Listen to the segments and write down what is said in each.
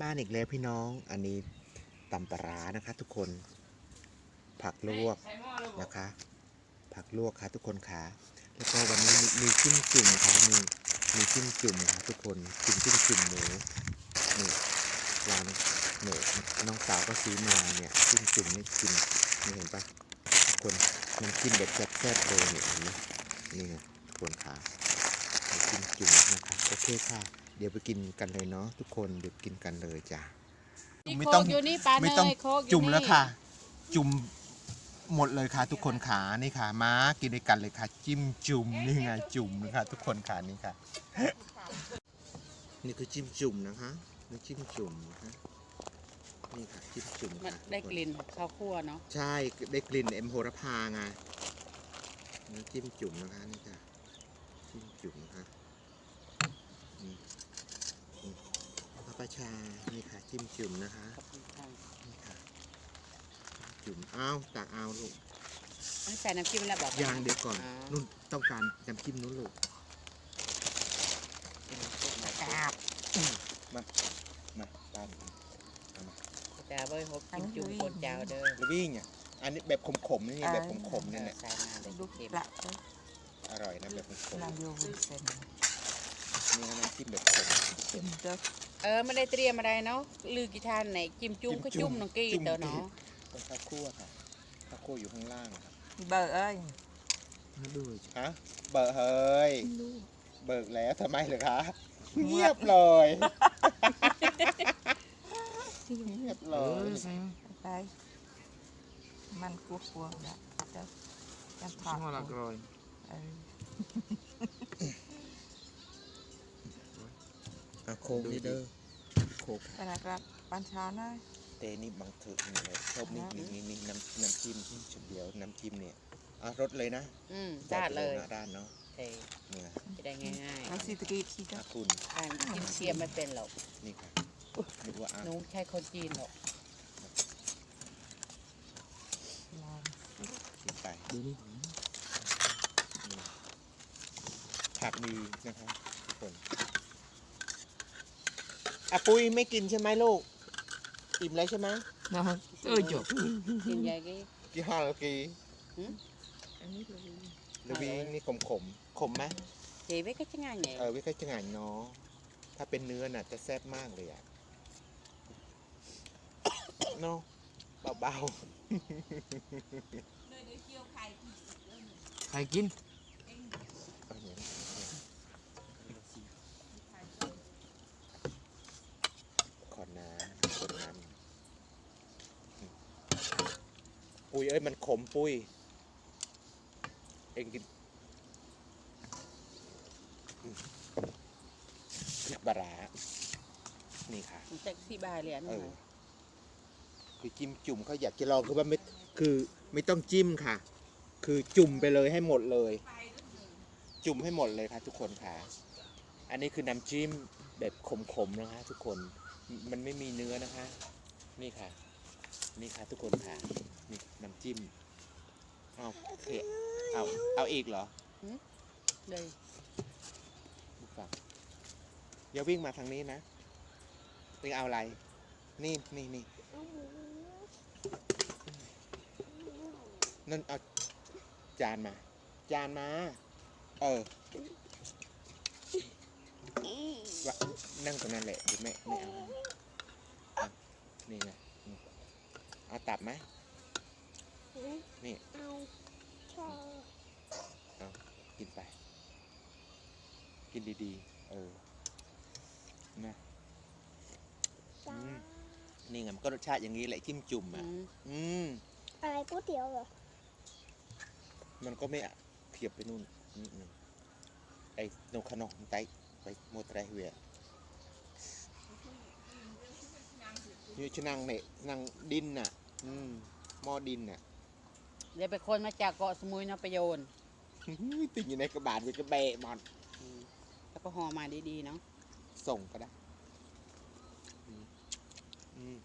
บ้านอีกแล้วพี่น้อง อันนี้ตำปลาร้านะคะ ทุกคน ผักลวกนะคะ ผักลวกค่ะทุกคนค่ะ แล้วก็วันนี้มีมีจิ้มจุ่มค่ะมีมีจิ้มจุ่มค่ะทุกคนจิ้มจิ้มจุ่มหมูนี่ร้านเนี่ยน้องสาวก็ซื้อมาเนี่ยจิ้มจุ่มนี่กินนี่เห็นปะทุกคนมันจิ้มแบบแซ่บๆเลยเนี่ยเห็นไหมนี่ไงทุกคนค่ะจิ้มจุ่มนะคะโอเคค่ะ เดี๋ยวไปกินกันเลยเนาะทุกคนเดี๋ยวกินกันเลยจ้ะนี่ไม่โคต้องกอยู่นี่ปลาเนไม่ต้องยโคกอยู่จุ่มนี่แล้วค่ะ จุ่มหมดเลยค่ะ ทุกคนขานี่ค่ะม้ากินด้วยกันเลยค่ะ จิ้มจุ่มนี่ไงจุ่มนะคะทุกคนขานี่ค่ะ นี่คือจิ้มจุ่มนะคะนี่จิ้มจุ่มนะคะนี่ค่ะจิ้มจุ่มมันค่ะได้กลิ่นข้าวคั่วเนาะใช่ได้กลิ่นเอ็มโหระพาไงนี่จิ้มจุ่มนะคะนี่ค่ะจิ้มจุ่มนะคะนี่นี่พระ ประชา นี่ค่ะจิ้มจุ่มนะคะขอบคุณค่ะนี่ค่ะจุ่มอ้าวตักเอาลูกอันนี้ใส่น้ำจิ้มแล้วบอกยางเดี๋ยวก่อนอ๋อนุ่นต้องการน้ำจิ้มนู้นลูกมามาตามเอามาจ้าเว้ยหกจิ้มจุ่มโคตรเจ้าเด้อแล้ววิ่งอะอันนี้แบบขมๆนี่แบบขมๆนี่แหละใส่มาเลยลูกเค็มละเอ้ยอร่อยนะแบบขมนางโยวิเซนๆนี่นะน้ำจิ้มแบบขมเป็น เด็ก เออไม่ได้เตรียมอะไรเนาะลือกี่ทานไหนจิ้มจุ่มก็จุ่มน้องกี้เตอเนาะ ต้องข้าวคั่วค่ะข้าวคั่วอยู่ข้างล่างครับ เบอร์เอ้ย มาดูฮะเบิกเฮ้ยเบิกแล้วทำไมเหรอคะเงียบเลยเงียบเลย ไป มันกลัวกลัวๆละเด็กยังถอด Semua อออะโคกนี่เด้อโคกไปไหนครับปันเช้าหน่อยเตนี่บางถึกนี่เลยชอบนี่นี่นี่นี่น้ำน้ำจิ้มชุดเดียวน้ำจิ้มเนี่ยอะรสเลยนะอืมด้านเลยนะด้านเนาะเออเนี่ยจะได้ง่ายเอาสีตะกี้ทีเดียอะวคุณๆอ่านกินเสียมไม่เป็นหรอกนี่ค่ะนึกว่าอะหนูใช่คนจีนหรอกลองกินไปนี่ผักดีนะคะทุกคน อะปุ้ยไม่กินใช่ไหมลูก อิ่มแล้วใช่ไหมน้องเอ้ยจบกินยายกี้กี่ห้าแล้วกี่อันนี้เลยลวีนี่ขมขมๆขมไหม เจ๊ไว้ก็จะง่ายไงเออวิเคราะห์จะงานเนาะถ้าเป็นเนื้อน่ะจะแซ่บมากเลยอะ เนาะเบา Hai kin. ๆเอาเนี่ยขอน้ำขอน้ำอืม ปุ้ยเอ้ยมันขมปุ้ยเองกินอืมพริกปลาร้านี่ค่ะมันจะที่บายเลยอะเอนี่อคือจิ้มจุ่มเขาอยากจะลองคือว่าไม่คือไม่ต้องจิ้มค่ะ คือจุ่มไปเลยให้หมดเลย จุ่มให้หมดเลยค่ะทุกคนค่ะ อันนี้คือน้ำจิ้มแบบขมๆนะคะ ทุกคนมมันไม่มีเนื้อนะคะ นี่ค่ะ นี่ค่ะทุกคนค่ะ นี่น้ำจิ้ม เอาโอเคเอาเอาอีกเหรอเลยลูกฟังอย่าวิ่งมาทางนี้นะวิ่งเอาอะไร นี่นี่นี่นั่นเอาจานมา จานมา เออวะนั่งตรงนั้นแหละเดี๋ยวแม่ไม่เอาอะนี่ไงอืม เอาตับไหมนี่กินไป กินดีๆ เออนะอืมนี่ไงมันก็รสชาติอย่างนี้แหละจิ้มจุ่มอือะมอืมอะไรก๋วยเตี๋ยวเหรอ มันก็ไม่อะเทียบไปนู่นนิดหนึงไอ้นกขนมไตไปโมไตรเวีย นี่ชนังเนี่ยนังดินน่ะ อืมหม้อดินน่ะเดี๋ยวไปคนมาจากเกาะสมุยนะประโยชน์ติดอยู่ในกระบาดมันก็เบะหมอนแล้วก็ห่อมาดีๆเนาะส่งก็ได้อืมอืม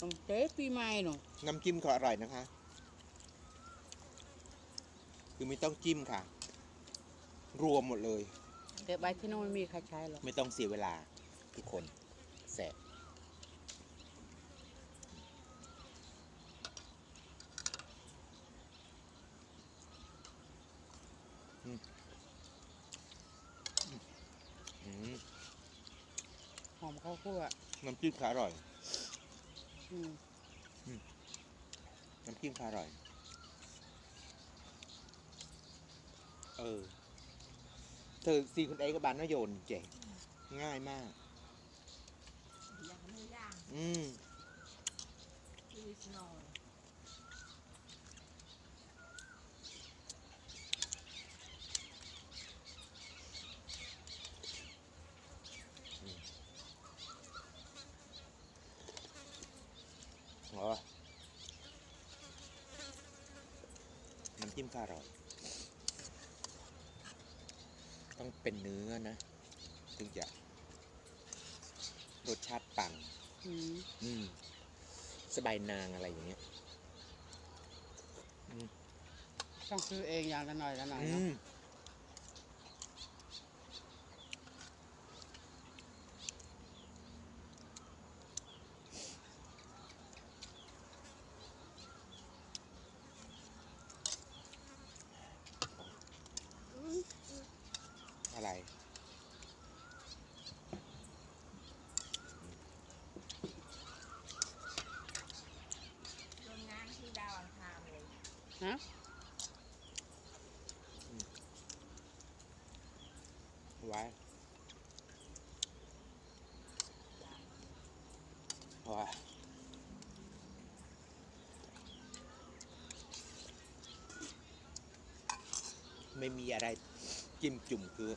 ต้องเจ๊ปีใหม่หนูน้ำจิ้มเขาอร่อยนะคะ คือไม่ต้องจิ้มค่ะ รวมหมดเลยเดี๋ยวใบที่โน่นไม่มีใครใช้หรอก ไม่ต้องเสียเวลาทุกคนแสบ หอมข้าวคั่วน้ำจิ้มขาอร่อยน้ำจิ้มขาอร่อย เออ เธอซีคุณเอ้กับบานนโยนเจ๋งง่ายมากอือืม น้ำจิ้มขาอร่อย ต้องเป็นเนื้อนะ ถึงจะรสชาติปัง อืมอืม สบายนางอะไรอย่างเงี้ย ต้องซื้อเองอย่างละหน่อยละหน่อยอืเนาะ ม อะไร โรงงานที่ดาวอังคารเลย ฮะ ไว้ไว้ ไม่มีอะไรจิ้มจุ่มคือ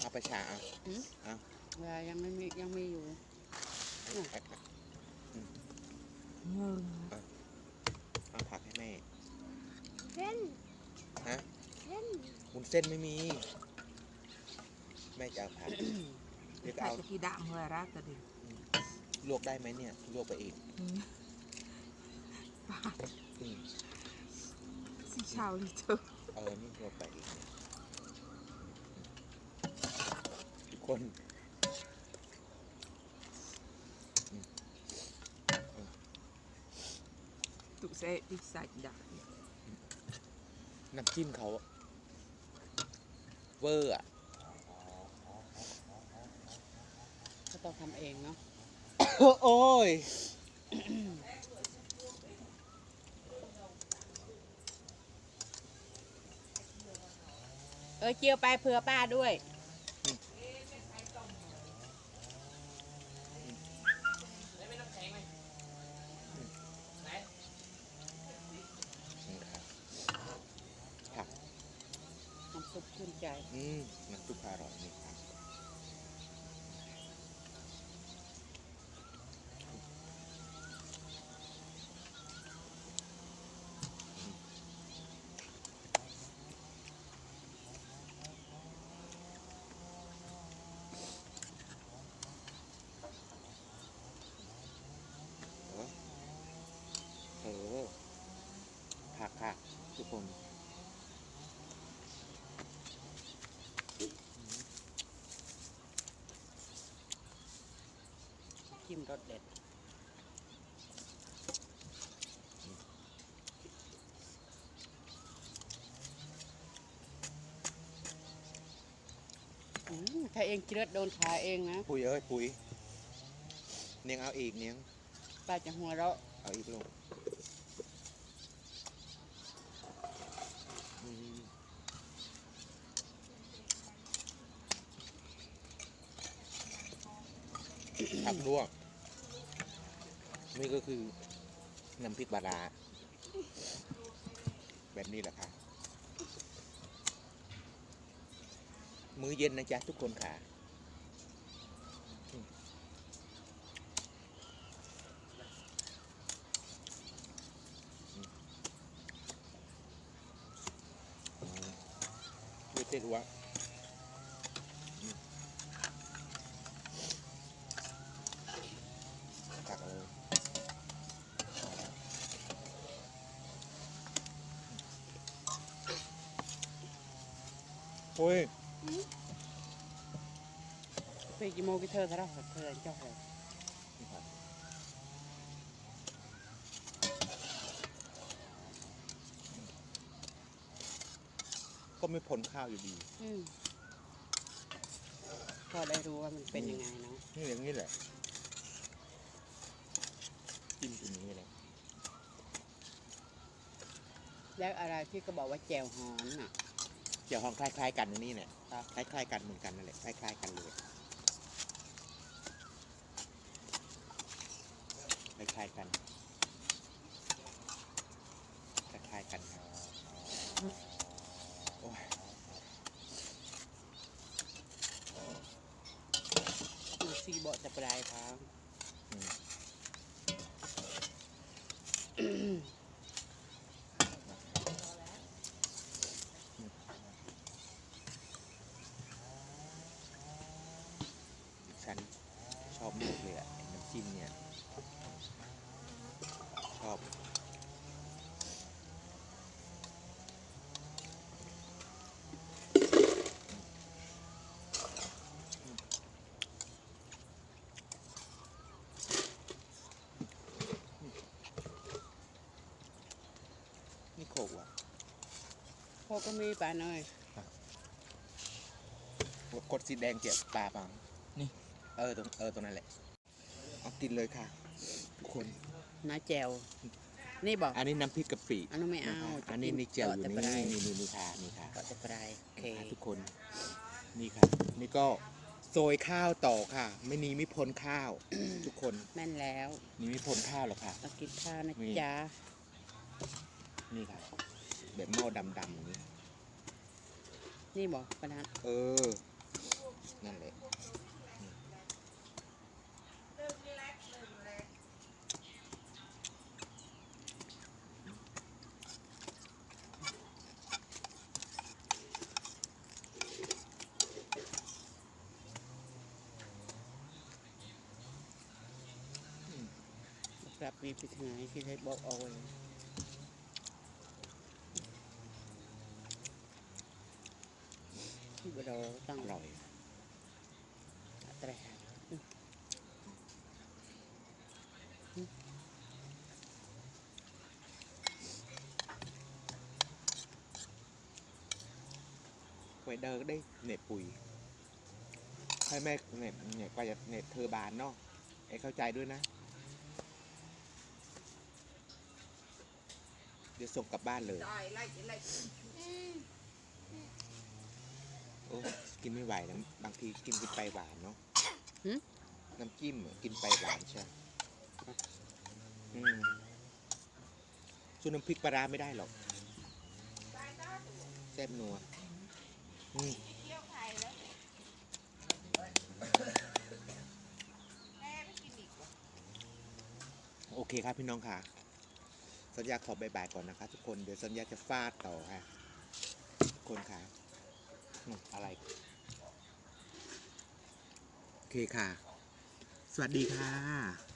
เอาไปชาเอาอืม เอาเวลายังไม่มียังมีอยู่เงินเอาผักให้แม่ เส้นฮะ เส้นวุ้นเส้นไม่มี แม่จะเอาผักเดี๋ยวก็ใครเอาจะกี่ดำเมื่อรักก็ดีลวกได้ไหมเนี่ย ลวกไปเองป้าอืมสิ ชาวลิเตอร์เออนี่ลวกไปเองเนี่ยทุกคนอืมตุเซดิใส่ดักน้ำจิ้มเขาเวอร์อะก็ต้องทำเองเนาะ โอ้ย อเจียวไปเผื่อป้าด้วย น้ำซุปชื่นใจ อืมน้ำซุปอร่อยนี่ครับเออเออผัก ค่ะทุกคนจิ้มรสเด็ด อืมถ้าเองกินรสโดนขาเองนะปุ๋ยเอ้ยปุ๋ยเนียงเอาอีกเนียงป้าจะหัวเราะเอาอีกลงอืมผัก ลวก นี่ก็คือน้ำพริกบาดาแบบนี้แหละค่ะ มื้อเย็นนะจ๊ะทุกคนค่ะ ไม่เต้นวะตักเลย โอ้ยไปกี่โมงกี่เธอซะแล้วเธอเจ้าเหรอก็ไม่พ้นข้าวอยู่ดีอืมพออได้รู้ว่ามันเป็นยังไงเนาะนี่อย่างนี้แหละจิ้มอย่างนี้เลยแล้วอะไรที่ก็บอกว่าแจวฮอนน่ะ เจียวฮองคล้าย ๆกันอันนี่เนี่ยคล้ายๆกันเหมือนกันนั่นแหละคล้ายๆกันเลยคล้ายๆกันคล้ายๆกันโอ้ยมันซีบอกจะปลายทาง อืมฉันชอบมา กเลยอะไอ้น้ำจิ้มเนี่ยชอบนี่โขกว่ะพอก็มีปลาหน่อยกดสีแดงเจ็บตาปังนี่ เออตรงเออตรงนั้นแหละ เอากินเลยค่ะ ทุกคน น้าแจวนี่บอกอันนี้น้ำพริกกะปิอันนั้นไม่เอานะคะอันนี้นี่เจียวอยู่แต่นี่ปลายนี่นี่นี่ค่ะนี่ค่ะก็จะปลายโอเคนะคะทุกคน นี่ค่ะ นี่ก็โซยข้าวต่อค่ะ ไม่นี้ไม่พ้นข้าว ทุกคนแม่นแล้วนี่ไม่พ้นข้าวหรอกค่ะ ต้องกินข้าวนะนี่ จ๊ะนี่ค่ะ แบบหม้อดำๆอย่างนี้ นี่บอกปนัดเออ นั่นแหละ กลับมีไปถึงไหนที่ได้บอกเอาไว้ที่บดอตั้งอร่อยแต่ไว้เดินได้เน็ตปุ๋ยให้แม่เน็ตเนี่ยก็จะเน็ตเธอบานเนาะไอ้เข้าใจด้วยนะ เดี๋ยวส่งกลับบ้านเลยโอ้กินไม่ไหวนะบางทีกินกินไปหวานเนาะน้ำจิ้มอะกินไปหวานใช่อืมส่วนน้ำพริกปลาร้าไม่ได้หรอกแซ่บนัวอืมโอเคครับพี่น้องค่ะ สัญญาขอบายบายก่อนนะคะ ทุกคน เดี๋ยวสัญญาจะฟาดต่อค่ะ ทุกคนค่ะอืมอะไร โอเคค่ะ สวัสดีค่ะ